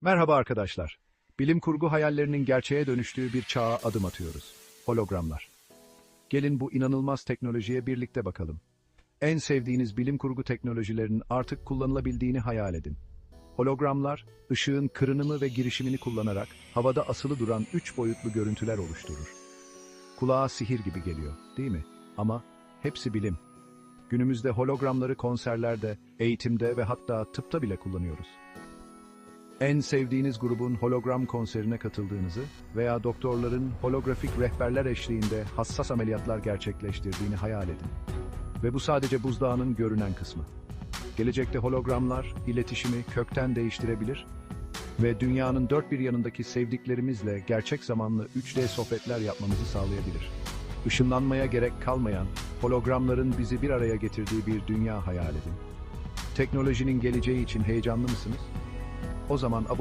Merhaba arkadaşlar. Bilim kurgu hayallerinin gerçeğe dönüştüğü bir çağa adım atıyoruz. Hologramlar. Gelin bu inanılmaz teknolojiye birlikte bakalım. En sevdiğiniz bilim kurgu teknolojilerinin artık kullanılabildiğini hayal edin. Hologramlar, ışığın kırınımı ve girişimini kullanarak havada asılı duran üç boyutlu görüntüler oluşturur. Kulağa sihir gibi geliyor, değil mi? Ama hepsi bilim. Günümüzde hologramları konserlerde, eğitimde ve hatta tıpta bile kullanıyoruz. En sevdiğiniz grubun hologram konserine katıldığınızı veya doktorların holografik rehberler eşliğinde hassas ameliyatlar gerçekleştirdiğini hayal edin. Ve bu sadece buzdağının görünen kısmı. Gelecekte hologramlar iletişimi kökten değiştirebilir ve dünyanın dört bir yanındaki sevdiklerimizle gerçek zamanlı 3D sohbetler yapmamızı sağlayabilir. Işınlanmaya gerek kalmayan, hologramların bizi bir araya getirdiği bir dünya hayal edin. Teknolojinin geleceği için heyecanlı mısınız? O zaman abone